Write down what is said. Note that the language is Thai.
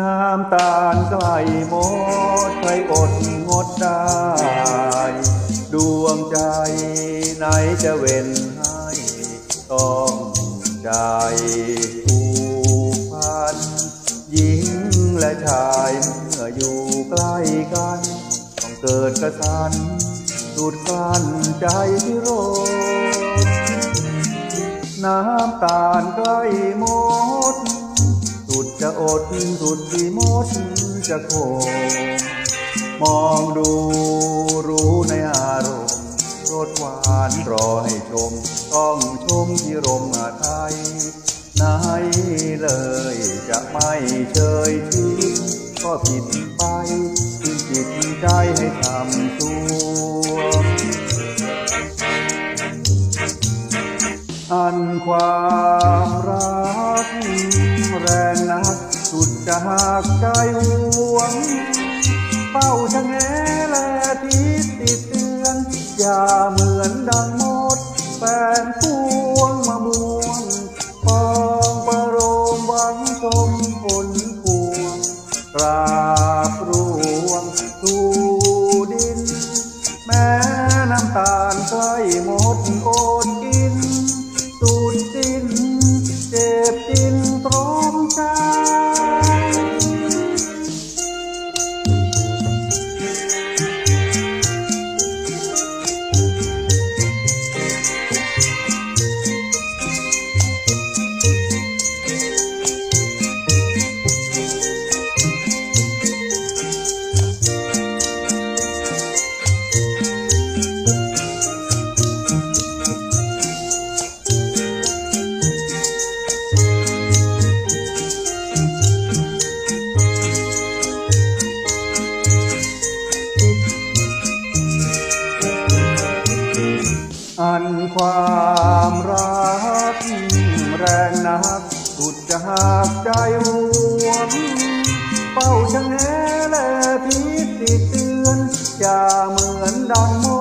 น้ำตาลใกล้หมดใครอดงดได้ ดวงใจไหนจะเว้นให้ต้องใจผูกพันหญิงและชายเมื่ออยู่ใกล้กัน ต้องเกิดกระสันสุดกลั้นใจที่โรน้ำตาลใกล้หมด อดสุดที่มดจะโคงมองดูรู้ในอารมณ์รสหวานรอให้ชม ต้องชมที่รมอาไทยไหนเลยจะไม่เชยทิ้งก็ผิดไปทิ้งจิตใจให้ทำตัวอันความรัก จะหักใจหวง เป้าชะแงแลทิศติดเตือน อย่าเหมือนดังมดแฟนพวงมาบวงปองประโรมหวังชมผลพวงกราบรวงสู่ดิน แม้น้ำตาลใกล้หมดโอดกินสูดสิ้นเจ็บจิน อันความรักแรงนักสุดจะหากใจหวงเป้าชะแงและพิษติดเตือนอย่าเหมือนดังม